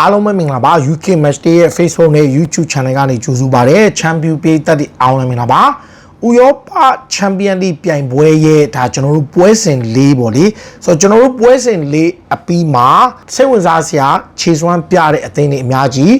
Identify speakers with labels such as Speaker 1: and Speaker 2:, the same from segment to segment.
Speaker 1: အားလုံးပဲမင်္ဂလာပါ UK Match Day ရဲ့ Facebook နဲ့ YouTube Channel ကနေကြိုဆိုပါရစေ Champion ပေးသက်တဲ့အားလုံးမင်္ဂလာပါဥရောပချန်ပီယံလိပြိုင်ပွဲရဲ့ဒါကျွန်တော်တို့ပွဲစဉ်၄ပေါ့လေဆိုတော့ကျွန်တော်တို့ပွဲစဉ်၄အပြီးမှာစိတ်ဝင်စားစရာခြေစွမ်းပြတဲ့အသင်းတွေအများကြီး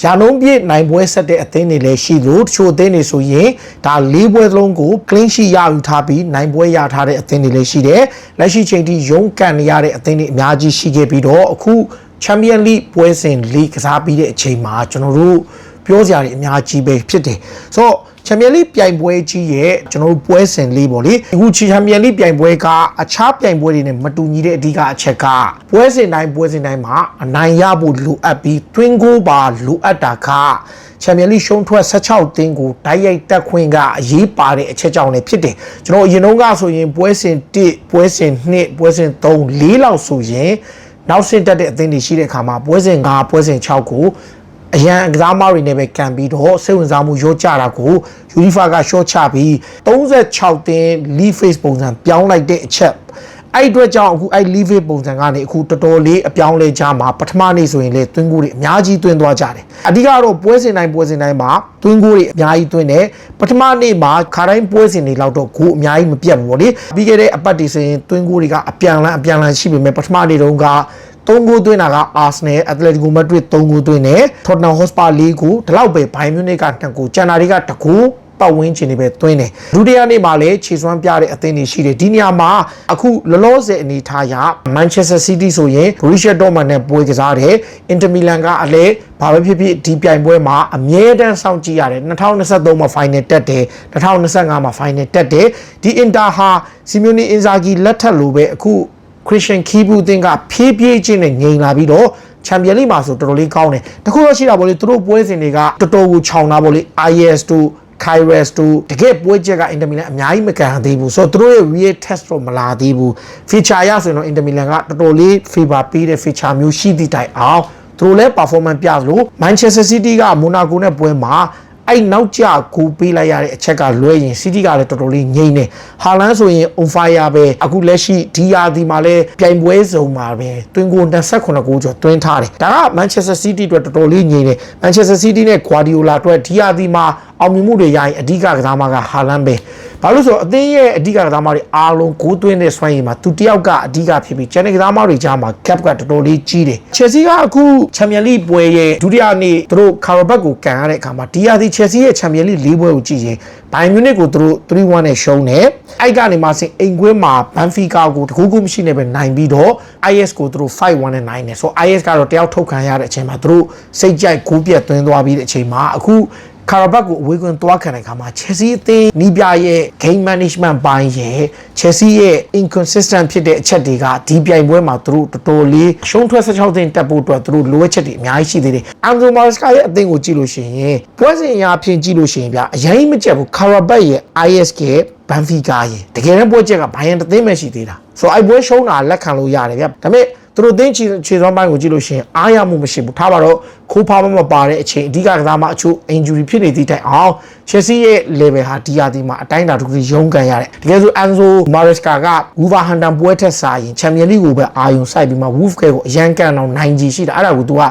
Speaker 1: ရာနှုန်းပြည့်နိုင်ပွဲဆက်တဲ့အသင်းတွေလည်းရှိလို့တချို့အသင်းတွေဆိုရင်ဒါ၄ပွဲသလုံးကို clean sheet ရယူထားပြီးနိုင်ပွဲရထားတဲ့အသင်းတွေလည်းရှိတယ်လက်ရှိချိန်ထိရုန်းကန်နေရတဲ့အသင်းတွေအများကြီးရှိခဲ့ပြီးတော့အခု ချန်ပီယံလိပွဲစဉ်လိကစားပြီးတဲ့အချိန်မှာကျွန်တော်တို့ပြောစရာတွေအများကြီးပဲဖြစ်တယ်ဆိုတော့ချန်ပီယံလိပြိုင်ပွဲကြီးရဲ့ကျွန်တော်တို့ပွဲစဉ်လေးပေါ့လေအခုချန်ပီယံလိပြိုင်ပွဲကအခြားပြိုင်ပွဲတွေနဲ့မတူညီတဲ့အဓိကအချက်ကပွဲစဉ်တိုင်းပွဲစဉ်တိုင်းမှာအနိုင်ရဖို့လိုအပ်ပြီး twin goal ပါလိုအပ်တာကချန်ပီယံလိရှုံးထွက်16တင်းကိုတိုက်ရိုက်တက်ခွင့်ကအရေးပါတဲ့အချက်ကြောင့်လည်းဖြစ်တယ်ကျွန်တော်အရင်တုန်းကဆိုရင်ပွဲစဉ်1ပွဲစဉ်2ပွဲစဉ်3 4လောက်ဆိုရင် နောက်ဆင့်တက်တဲ့အသင်းတွေရှိတဲ့အခါမှာပွဲစဉ်5ပွဲစဉ်6ကိုအရန်ကစားမတွေနဲ့ပဲကန်ပြီးတော့စိတ်ဝင်စားမှုရောကြတာကိုယူနီဖာကရှော့ချပြီး36တင်း lead face ပုံစံပြောင်းလိုက်တဲ့အချက် အဲ့အတွက်ကြောင့်အခုအဲ့ lead face ပုံစံကနေအခုတော်တော်လေးအပြောင်းလဲကြမှာပထမနေ့ဆိုရင်လေတွင်းကိုတွေအများကြီးတွင်းသွားကြတယ်အဓိကတော့ပွဲစဉ်တိုင်းပွဲစဉ်တိုင်းမှာတွင်းကိုတွေအများကြီးတွင်းတယ်ပထမနေ့မှာခါတိုင်းပွဲစဉ်တွေလောက်တော့ကိုအများကြီးမပြတ်ဘူးဗောလေပြီးခဲ့တဲ့အပတ်တွေဆိုရင်တွင်းကိုတွေကအပြန်လန်းအပြန်လန်းရှိပေမဲ့ပထမနေ့တုန်းကသုံးဂိုးသွင်းတာက Arsenal Atletico Madrid 3ဂိုးသွင်းတယ် Tottenham Hotspur 4ဂိုးဒီလောက်ပဲ Bayern Munich က2ဂိုးကျန်တာတွေက2ဂိုး ပတ်ဝန်းကျင်တွေပဲသွင်းတယ်ဒုတိယနေ့မှာလည်းခြေစွမ်းပြတဲ့အသင်းတွေရှိတယ်ဒီနေရာမှာအခုလောလောဆယ်အနေထားရ Manchester City ဆိုရင် Borussia Dortmund နဲ့ပွဲကစားတယ် Inter Milan ကအလည်းဘာပဲဖြစ်ဖြစ်ဒီပြိုင်ပွဲမှာအမြဲတမ်းစောင့်ကြည့်ရတယ်2023မှာ final တက်တယ်2025မှာ final တက်တယ်ဒီ Inter ဟာ Simone Inzaghi လက်ထက်လိုပဲအခုခရစ်ယာန်ခီးဘူးတင်ကဖြည်းဖြည်းချင်းနဲ့ငြိမ်လာပြီးတော့ချန်ပီယံလိမှာဆိုတော်တော်လေးကောင်းတယ်တခုတော့ရှိတာပေါ့လေသူတို့ပွဲစဉ်တွေကတော်တော်ကိုခြောင်တာပေါ့လေ IS တို့ Kairos တို့တကယ်ပွဲချက်က Inter Milan အများကြီးမကန်သေးဘူးဆိုတော့သူတို့ရဲ့ real test တော့မလာသေးဘူး feature ရဆိုရင်တော့ Inter Milan ကတော်တော်လေး favor ပေးတဲ့ feature မျိုးရှိသည့်တိုင်အောင်သူတို့လည်း performance ပြလို့ Manchester City က Monaco နဲ့ပွဲမှာအဲ့နောက်ကျကိုပေးလိုက်ရတဲ့အချက်ကလွဲရင် City ကလည်းတော်တော်လေးငြိမ့်နေဟာလန်ဆိုရင် on fire ပဲအခုလက်ရှိဒီယာဒီမှာလည်းပြိုင်ပွဲစုံမှာပဲတွင်ကို28ကိုကျော်တွင်းထားတယ်ဒါက Manchester City အတွက်တော်တော်လေးငြိမ့်နေ Manchester City နဲ့ Guardiola အတွက်ဒီယာဒီမှာ အောင်မြင်မှုတွေရရင်အဓိကကစားမကဟာလန်ပဲဘာလို့ဆိုတော့အသင်းရဲ့အဓိကကစားမတွေအားလုံးဂိုးသွင်းတဲ့စွမ်းရည်မှာသူတယောက်ကအဓိကဖြစ်ပြီးကျန်တဲ့ကစားမတွေကြားမှာ cap ကတော်တော်လေးကြီးတယ် Chelsea ကအခုချန်ပီယံလိပွဲရဲ့ဒုတိယနေ့သူတို့ Carabao ကိုကန်ရတဲ့အခါမှာဒီယာဒီ Chelsea ရဲ့ချန်ပီယံလိ၄ပွဲကိုကြည့်ရင်ဘိုင်မြူနစ်ကိုသူတို့3-1နဲ့ရှုံးတယ်အဲ့ကနေမှဆင်အိမ်ကွင်းမှာဘန်ဖီကာကိုတကူးကူးမရှိနေပဲနိုင်ပြီးတော့ IS ကိုသူတို့5-1နဲ့နိုင်တယ်ဆိုတော့ IS ကတော့တယောက်ထုတ်ခံရတဲ့အချိန်မှာသူတို့စိတ်ကြိုက်ကိုးပြတ်သွင်းသွားပြီးတဲ့အချိန်မှာအခု ကာရာဘတ်ကိုအဝေးကွင်းသွားခံတဲ့အခါမှာ Chelsea အသင်းနီးပြရဲ့ game management ပိုင်းရဲ့ Chelsea ရဲ့ inconsistent ဖြစ်တဲ့အချက်တွေကဒီပြိုင်ပွဲမှာသူတို့တော်တော်လေးရှုံးထွက်16သင်းတက်ဖို့အတွက်သူတို့လိုအပ်ချက်တွေအများကြီးရှိသေးတယ်။ Andrew Maresca ရဲ့အသင်းကိုကြည့်လို့ရှိရင်ပွဲစဉ်အရာအဖြစ်ကြည့်လို့ရှိရင်ဗျအရင်မကြက်ဘူး Carabao ရဲ့ IS ရဲ့ Benfica ရဲ့တကယ်တမ်းပွဲချက်ကဘိုင်ယန်တစ်သင်းပဲရှိသေးတာ။ဆိုတော့အဲ့ပွဲရှုံးတာလက်ခံလို့ရတယ်ဗျ။ဒါပေမဲ့ သူတို့တင်းချီခြေစွမ်းပိုင်းကိုကြည့်လို့ရှိရင်အားရမှုမရှိဘူးထားပါတော့ခိုးဖားမမပါတဲ့အချိန်အဓိကကစားမအချို့ injury ဖြစ်နေသည့်တိုင်အောင် Chelsea ရဲ့ level ဟာဒီယာဒီမှာအတိုင်းအတာတစ်ခုရုန်းကန်ရတယ်တကယ်ဆို Enzo Maresca က Wolverhampton ပွဲထက်စားရင် Champions League ကိုပဲအာရုံစိုက်ပြီးမှ Wolves ကိုအရန်ကန်အောင်နိုင်ကြီးရှိတာအဲ့ဒါကို तू က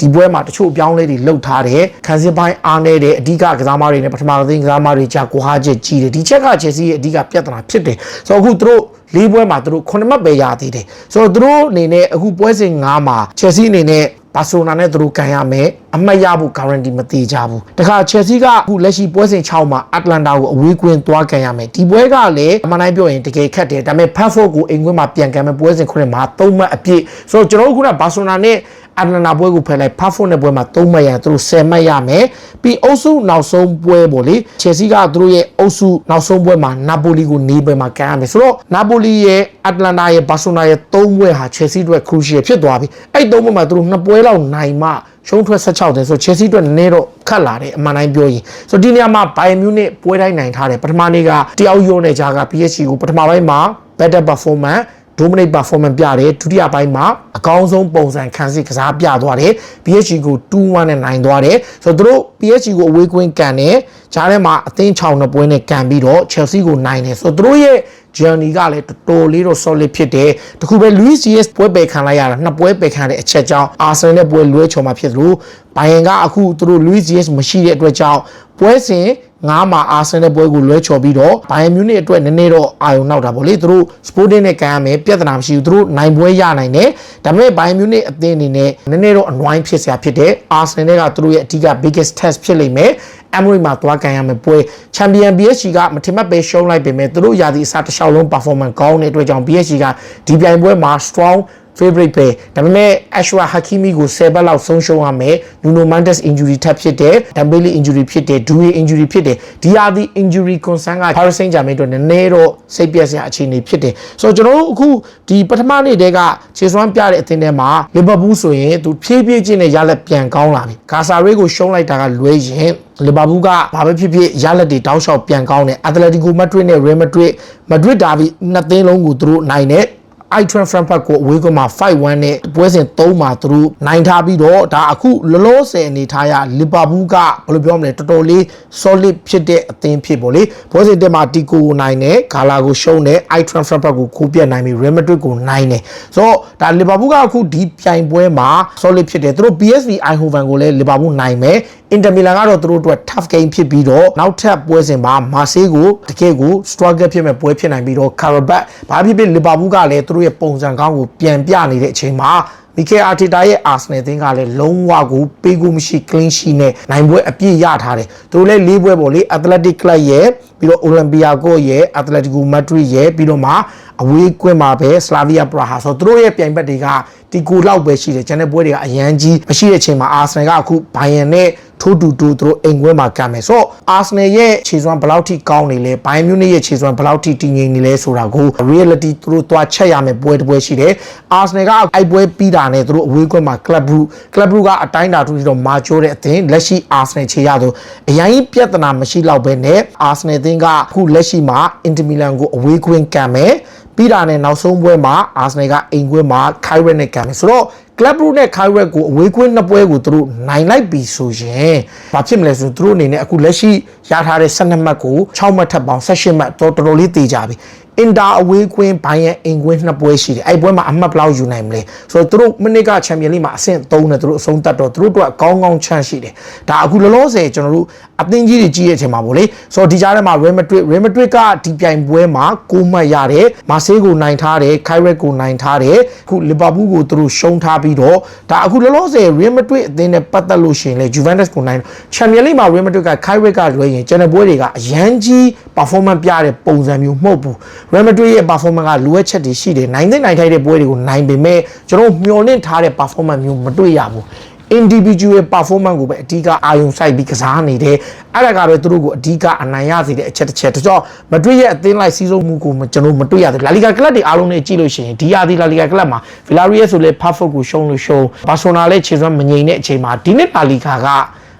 Speaker 1: ဒီပွဲမှာတချို့အပြောင်းလဲတွေလှုပ်ထားတယ်ခံစစ်ပိုင်းအားနေတယ်အဓိကကစားမတွေနဲ့ပထမသင်းကစားမတွေကြာကိုဟာချက်ကြီးတယ်ဒီချက်က Chelsea ရဲ့အဓိကပြဿနာဖြစ်တယ်ဆိုတော့အခုသူတို့ လေးပွဲမှာသူတို့9မှတ်ပဲရသေးတယ်ဆိုတော့သူတို့အနေနဲ့အခုပွဲစဉ်9မှာ Chelsea အနေနဲ့ဘာဆိုနာနဲ့သူတို့ကန်ရမယ်အမှတ်ရဖို့ guarantee မသေးကြဘူးတခါ Chelsea ကအခုလက်ရှိပွဲစဉ်6မှာ Atlanta ကိုအဝေးကွင်းသွားကန်ရမယ်ဒီပွဲကလည်းအမှန်တိုင်းပြောရင်တကယ်ခက်တယ်ဒါပေမဲ့ Padford ကိုအိမ်ကွင်းမှာပြန်ကန်မယ်ပွဲစဉ်9မှာ3မှတ်အပြည့်ဆိုတော့ကျွန်တော်တို့ကဘာဆိုနာနဲ့ အတလနာပွဲကိုဖယ်လိုက်ဖာဖို့နဲ့ပွဲမှာ3မှတ်ရရင်သူတို့10မှတ်ရမယ်ပြီးအုပ်စုနောက်ဆုံးပွဲပေါ့လေချယ်ဆီကသူတို့ရဲ့အုပ်စုနောက်ဆုံးပွဲမှာနာပိုလီကိုနေပွဲမှာကန်ရမယ်ဆိုတော့နာပိုလီရဲ့အတလနာရဲ့ဘာဆိုနာရဲ့3ပွဲဟာချယ်ဆီအတွက် crucial ဖြစ်သွားပြီအဲ့3ပွဲမှာသူတို့2ပွဲလောက်နိုင်မှရှုံးထွက်16တယ်ဆိုချယ်ဆီအတွက်နည်းနည်းတော့ခတ်လာတယ်အမှန်တိုင်းပြောရင်ဆိုတော့ဒီနေရာမှာဘိုင်မြူနစ်ပွဲတိုင်းနိုင်ထားတယ်ပထမနေ့ကတယောက်ရုံးတဲ့ကြားက PSG ကိုပထမပိုင်းမှာ better performance dominate performance ပြတယ်ဒုတိယပိုင်းမှာအကောင်းဆုံးပုံစံခံစစ်ကစားပြသွားတယ် PSG ကို2-1နဲ့နိုင်သွားတယ်ဆိုတော့သူတို့ PSG ကိုအဝေးကွင်းကန်တယ်ဂျားထဲမှာအသင်း6နှစ်ပွဲနဲ့ကန်ပြီးတော့ Chelsea ကိုနိုင်တယ်ဆိုတော့သူတို့ရဲ့ journey ကလည်းတော်တော်လေးတော့ solid ဖြစ်တယ်တခုပဲ Luis Diaz ပွဲပယ်ခံလိုက်ရတာနှစ်ပွဲပယ်ခံတဲ့အချက်ကြောင့် Arsenal နဲ့ပွဲလွဲချော်မှာဖြစ်သလိုဘိုင်ယန်ကအခုသူတို့ Luis Diaz မရှိတဲ့အတွက်ကြောင့်ပွဲစဉ် ငါးမှာအာဆင်နယ်ပွဲကိုလွဲချော်ပြီးတော့ဘိုင်ယန်မြူနစ်အတွက်နည်းနည်းတော့အာရုံနောက်တာပေါ့လေသူတို့ Sporting နဲ့ကန်ရမယ်ပြဿနာမရှိဘူးသူတို့နိုင်ပွဲရနိုင်တယ်ဒါပေမဲ့ဘိုင်ယန်မြူနစ်အသင်းအနေနဲ့နည်းနည်းတော့အနွိုင်းဖြစ်စရာဖြစ်တယ်အာဆင်နယ်ကသူတို့ရဲ့အဓိက biggest test ဖြစ်လိမ့်မယ်အမရီမှာသွားကန်ရမယ်ပွဲချန်ပီယံ PSG ကမထင်မှတ်ပဲရှုံးလိုက်ပေမဲ့သူတို့ရာသီအစားတစ်လျှောက်လုံး performance ကောင်းတဲ့အတွက်ကြောင့် PSG ကဒီပြိုင်ပွဲမှာ strong favorite ပဲဒါပေမဲ့ Ashwa Hakimi ကို10ဘက်လောက်ဆုံးရှုံးရမယ် Nuno Mendes injury ထပ်ဖြစ်တယ် Dembele injury ဖြစ်တယ် Doué injury ဖြစ်တယ်ဒီဟာဒီ injury concern က Paris Saint-Germain အတွက်နည်းနည်းတော့စိတ်ပြက်စရာအခြေအနေဖြစ်တယ်ဆိုတော့ကျွန်တော်တို့အခုဒီပထမနေ့တည်းကခြေစွမ်းပြတဲ့အသင်းထဲမှာ Liverpool ဆိုရင်သူဖြည်းဖြည်းချင်းနဲ့ရလက်ပြန်ကောင်းလာပြီဂါဆာရေးကိုရှုံးလိုက်တာကလွဲရင်လီဗာပူးကဘာပဲဖြစ်ဖြစ်ရလက်တွေတောက်လျှောက်ပြန်ကောင်းတယ်အက်တလက်တီကိုမက်ဒရစ်နဲ့ရီမက်ဒရစ်မက်ဒရစ်ဒါဘီနှစ်သင်းလုံးကိုသူတို့နိုင်တယ် i train frankfurt ကိုအဝေးကွင်းမှာ5-1နဲ့ပွဲစဉ်3မှာသူတို့နိုင်ထားပြီးတော့ဒါအခုလောလောဆယ်အနေထားရလီဗာပူးကဘယ်လိုပြောမလဲတော်တော်လေး solid ဖြစ်တဲ့အသင်းဖြစ်ပေါ့လေပွဲစဉ်တက်မှာတီကိုကိုနိုင်တယ်ဂါလာကိုရှုံးတယ် i train frankfurt ကိုခိုးပြတ်နိုင်ပြီး real madrid ကိုနိုင်တယ်ဆိုတော့ဒါလီဗာပူးကအခုဒီပြိုင်ပွဲမှာ solid ဖြစ်တယ်သူတို့ PSV Eindhoven ကိုလည်းလီဗာပူးနိုင်မယ်အင်တာမီလန်ကတော့သူတို့အတွက် tough game ဖြစ်ပြီးတော့နောက်ထပ်ပွဲစဉ်မှာမာဆေးကိုတကယ်ကို struggle ဖြစ်မဲ့ပွဲဖြစ်နိုင်ပြီးတော့ Carabao ဘာဖြစ်ဖြစ်လီဗာပူးကလည်းသူတို့ရဲ့ပုံစံကောင်းကိုပြန်ပြနေတဲ့အချိန်မှာမီကယ်အာတီတာရဲ့အာဆနယ်သင်းကလည်းလုံးဝကိုပေးကိုမရှိ clean sheet နဲ့နိုင်ပွဲအပြည့်ရထားတယ်သူတို့လည်းလေးပွဲပေါ့လေ Athletic Club ရဲ့ပြီးတော့ Olympiacos ရဲ့ Atletico Madrid ရဲ့ပြီးတော့မှအဝေးကွင်းမှာပဲ Slavia Praha ဆိုတော့သူတို့ရဲ့ပြိုင်ဘက်တွေကဒီကိုလောက်ပဲရှိတယ်ကျန်တဲ့ပွဲတွေကအရန်ကြီးမရှိတဲ့အချိန်မှာအာဆနယ်ကအခုဘိုင်ယန်နဲ့ ထိုးတူတူသူတို့အိမ်ခွဲမှာကမ်းမယ်ဆိုတော့အာဆနယ်ရဲ့ခြေစွမ်းဘယ်လောက်ထိကောင်းနေလဲဘိုင်မြူနစ်ရဲ့ခြေစွမ်းဘယ်လောက်ထိတည်ငြိမ်နေလဲဆိုတာကို reality သူတို့သွားချက်ရမယ်ပွဲတစ်ပွဲရှိတယ်အာဆနယ်ကအိုက်ပွဲပြီးတာနဲ့သူတို့အဝေးကွင်းမှာ club brew club brew ကအတိုင်းတာထူးတော့မာချိုးတဲ့အသင်းလက်ရှိအာဆနယ်ခြေရသူအရင်ပြဿနာမရှိတော့ဘဲနဲ့အာဆနယ်သင်းကအခုလက်ရှိမှာအင်တာမီလန်ကိုအဝေးကွင်းကမ်းမယ် ပြီးတာနဲ့နောက်ဆုံးပွဲမှာအာဆနယ်ကအိမ်ကွင်းမှာခိုင်ရက်နဲ့ကမ်းမယ်ဆိုတော့ club brew နဲ့ခိုင်ရက်ကိုအဝေးကွင်းနှစ်ပွဲကိုသူတို့နိုင်လိုက်ပြီဆိုရင်ဘာဖြစ်မလဲဆိုသူတို့အနေနဲ့အခုလက်ရှိရထားတဲ့12မှတ်ကို6မှတ်ထပ်ပေါင်း18မှတ်တော်တော်လေးတည်ကြပြီ အင်တာအဝေးကွင်းဘိုင်းရဲ့အင်ကွင်းနှစ်ပွဲရှိတယ်အဲ့ပွဲမှာအမှတ်ဘယ်လောက်ယူနိုင်မလဲဆိုတော့သူတို့မိနစ်ကချန်ပီယံလိမှာအဆင့်3နဲ့သူတို့အဆုံးသတ်တော့သူတို့တို့ကကောင်းကောင်းချမ်းရှိတယ်ဒါအခုလောလောဆယ်ကျွန်တော်တို့အသင်းကြီးတွေကြီးရဲ့အချိန်မှာဗောလေဆိုတော့ဒီကြားထဲမှာ Real Madrid Real Madrid ကဒီပြိုင်ပွဲမှာ6မှတ်ရတယ်မာဆေးကိုနိုင်ထားတယ်ခိုင်ရက်ကိုနိုင်ထားတယ်အခုလီဗာပူးကိုသူတို့ရှုံးထားပြီးတော့ဒါအခုလောလောဆယ် Real Madrid အသင်းနဲ့ပတ်သက်လို့ရှိရင်လေ Juventus ကိုနိုင်ချန်ပီယံလိမှာ Real Madrid ကခိုင်ရက်ကလွဲရင်ကျန်တဲ့ပွဲတွေကအရန်ကြီး performance ပြတဲ့ပုံစံမျိုးမဟုတ်ဘူး Real Madrid ရဲ့ performance ကလိုအပ်ချက်တွေရှိတယ်နိုင်တဲ့နိုင်ထိုက်တဲ့ပွဲတွေကိုနိုင်ပေမဲ့ကျွန်တော်မျှော်လင့်ထားတဲ့ performance မျိုးမတွေ့ရဘူး individual performance ကိုပဲအဓိကအာရုံစိုက်ပြီးကစားနေတယ်အဲ့ဒါကပဲသူတို့ကိုအဓိကအနိုင်ရစေတဲ့အချက်တစ်ချက်တကြောမတွေ့ရဲ့အသင်းလိုက်စီးဆုံးမှုကိုကျွန်တော်မတွေ့ရသေးဘူးလာလီဂါကလပ်တွေအားလုံးနဲ့ကြည့်လို့ရှိရင်ဒီယာဒီလာလီဂါကလပ်မှာဗီလာရီယက်ဆိုလဲ perfect ကိုရှုံးလို့ရှုံးဘာဆိုနာလဲခြေစွမ်းမငြိမ်တဲ့အချိန်မှာဒီနှစ်လာလီဂါက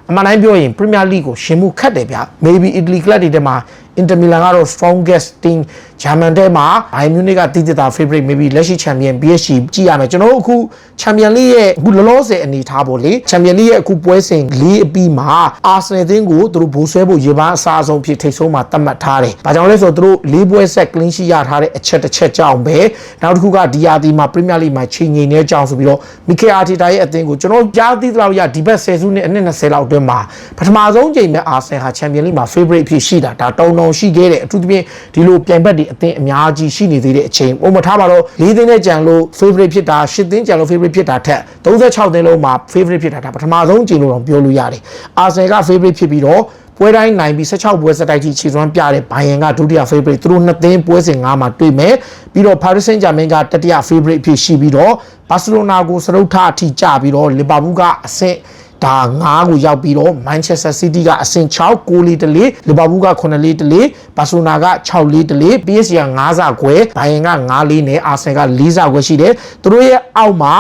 Speaker 1: အမှန်တိုင်းပြောရင် Premier League ကိုရှင်မှုခတ်တယ်ဗျ maybe Italy club တွေထဲမှာ Inter Milan ကတော့ strongest team German ထဲမှာ Bayern Munich ကတည်တည်တာ favorite maybe လက်ရှိ champion PSG ကြည့်ရမယ်ကျွန်တော်တို့အခု Champion League ရဲ့အခုလောလောဆယ်အနေထားပေါ့လေ Champion League ရဲ့အခုပွဲစဉ်၄အပြီးမှာ Arsenal အသင်းကိုသူတို့ဘိုးဆွဲဖို့ရေပန်းအစားအဆုံးဖြစ်ထိတ်ဆုံးမှာသတ်မှတ်ထားတယ်။ဘာကြောင့်လဲဆိုတော့သူတို့၄ပွဲဆက် clean sheet ရထားတဲ့အချက်တစ်ချက်ကြောင့်ပဲနောက်တစ်ခုကဒီယာဒီမှာ Premier League မှာချိန်ငိန်နေကြောင်းဆိုပြီးတော့ Mikel Arteta ရဲ့အသင်းကိုကျွန်တော်ကြားသိသလောက်ရဒီဘက်10စုနှစ်အနည်း20လောက်အတွင်းမှာပထမဆုံးချိန်မဲ့ Arsenal ဟာ Champion League မှာ favorite ဖြစ်ရှိတာဒါတုံတုံရှိခဲ့တယ်အထူးသဖြင့်ဒီလိုပြိုင်ဘက်တွေအသင်းအများကြီးရှိနေသေးတဲ့အချိန်ဥပမာထားပါတော့၄သင်းနဲ့ကြံလို့ favorite ဖြစ်တာ၈သင်းကြံလို့ favorite ဖြစ်တာထက်36သင်းလုံးမှာ favorite ဖြစ်တာဒါပထမဆုံးချိန်လို့တော့ပြောလို့ရတယ်အာဆင်က favorite ဖြစ်ပြီးတော့ပွဲတိုင်းနိုင်ပြီး16ပွဲစတိုက်ထိခြေစွမ်းပြတဲ့ဘိုင်ယန်ကဒုတိယ favorite သူတို့နှစ်သင်းပွဲစဉ်၅မှာတွေ့မယ်ပြီးတော့ Paris Saint-Germain ကတတိယ favorite ဖြစ်ရှိပြီးတော့ Barcelona ကိုစရုပ်ထအထိကျပြီးတော့ Liverpool ကအဆင့် ဒါ9ကိုရောက်ပြီးတော့ Manchester City ကအဆင့်6ကိုလီတလေးလီဗာပူးက9လေးတလေးဘာဆိုနာက6လေးတလေး PSG က9စာခွဲဘိုင်ယန်က9လေးနဲ့အာဆင်က4စာခွဲရှိတယ်သူတို့ရဲ့အောက်မှာ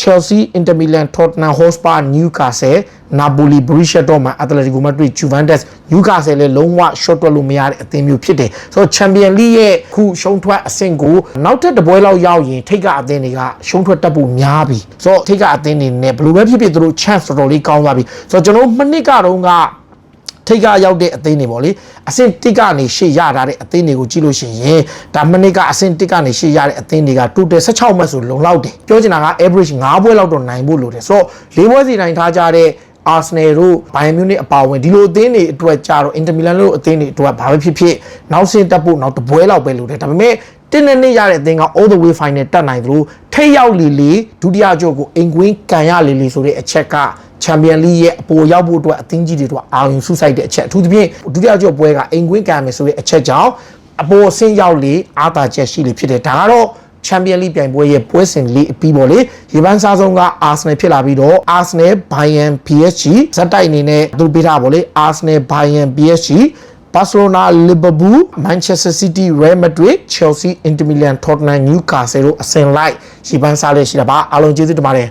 Speaker 1: Chelsea, Inter Milan, Tottenham Hotspur, Newcastle, Napoli, Borussia Dortmund, Atletico Madrid, Juventus, Newcastle လည်းလုံးဝ short တွက်လို့မရတဲ့အသင်းမျိုးဖြစ်တယ်ဆိုတော့ Champion League ရဲ့ခုရှုံးထွက်အဆင့်ကိုနောက်ထပ်တစ်ပွဲလောက်ရောက်ရင်ထိတ်ကအသင်းတွေကရှုံးထွက်တက်ဖို့များပြီဆိုတော့ထိတ်ကအသင်းတွေနဲ့ဘယ်လိုပဲဖြစ်ဖြစ်သူတို့ chance တော်တော်လေးကောင်းသွားပြီဆိုတော့ကျွန်တော်တို့မနစ်ကတော့က ထိတ်ကရောက်တဲ့အသင်းတွေပေါ့လေအဆင့်တစ်ကနေရှေ့ရထားတဲ့အသင်းတွေကိုကြည့်လို့ရှိရင်ဒါမနစ်ကအဆင့်တစ်ကနေရှေ့ရတဲ့အသင်းတွေက total 16မှတ်ဆိုလုံလောက်တယ်ပြောချင်တာက average 9ပွဲလောက်တော့နိုင်ဖို့လိုတယ်ဆိုတော့၄ပွဲစီနိုင်ထားကြတဲ့အာဆနယ်တို့ဘိုင်မြူနစ်အပါအဝင်ဒီလိုအသင်းတွေအတွက်ကြတော့အင်တာမီလန်တို့အသင်းတွေအတွက်ဘာပဲဖြစ်ဖြစ်နောက်ဆင့်တက်ဖို့နောက်တစ်ပွဲလောက်ပဲလိုတယ်ဒါပေမဲ့ တင်းနဲ့နှစ်ရတဲ့အသင်းက all the way final တက်နိုင်သလိုထိတ်ရောက်လီလီဒုတိယကြော့ကိုအင်ကွင်းကန်ရလီလီဆိုတဲ့အချက်ကချန်ပီယံလိရဲ့အပေါ်ရောက်ဖို့အတွက်အသင်းကြီးတွေတို့အာရုံစုဆိုင်တဲ့အချက်အထူးသဖြင့်ဒုတိယကြော့ပွဲကအင်ကွင်းကန်မယ်ဆိုတဲ့အချက်ကြောင့်အပေါ်အဆင့်ရောက်လေအားသာချက်ရှိလေဖြစ်တယ်ဒါကတော့ချန်ပီယံလိပြိုင်ပွဲရဲ့ပွဲစဉ်လေးအပြီးပေါ့လေရေပန်းစားဆုံးကအာဆနယ်ဖြစ်လာပြီးတော့အာဆနယ်ဘိုင်ယန် PSG ဇက်တိုက်အနေနဲ့သူပေးထားပါလေအာဆနယ်ဘိုင်ယန် PSG ဘာစီလိုနာလီဗာပူးမန်ချက်စတာစီးတီးရဲမက်ဒရစ်ချယ်လ်ဆီအင်တာမီလန်ထော့တနမ်နျူကာဆယ်တို့အဆင်လိုက်ရှီပန်းစားလေးရှိတာပါအားလုံးကျေးဇူးတင်ပါတယ်